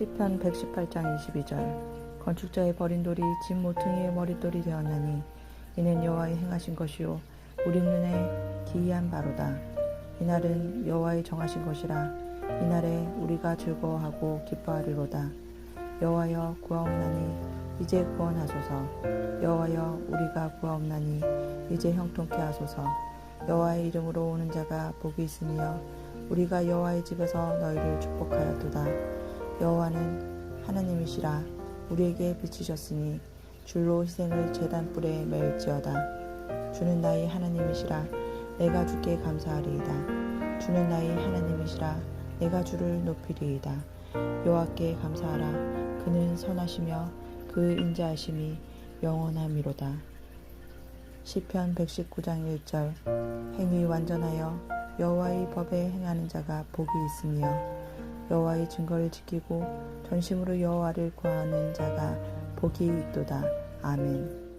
시편 118장 22절. 건축자의 버린 돌이 집 모퉁이의 머릿돌이 되었나니 이는 여호와의 행하신 것이요 우리 눈에 기이한 바로다. 이날은 여호와의 정하신 것이라 이날에 우리가 즐거워하고 기뻐하리로다. 여호와여 구하옵나니 이제 구원하소서. 여호와여 우리가 구하옵나니 이제 형통케 하소서. 여호와의 이름으로 오는 자가 복이 있으며 우리가 여호와의 집에서 너희를 축복하였도다 여호와는 하나님이시라. 우리에게 비치셨으니 줄로 희생을 제단 뿔에 매일지어다. 주는 나의 하나님이시라. 내가 주께 감사하리이다. 주는 나의 하나님이시라. 내가 주를 높이리이다. 여호와께 감사하라. 그는 선하시며 그 인자하심이 영원함이로다. 시편 119장 1절. 행위 완전하여 여호와의 법에 행하는 자가 복이 있으며 여호와의 증거를 지키고 전심으로 여호와를 구하는 자가 복이 있도다. 아멘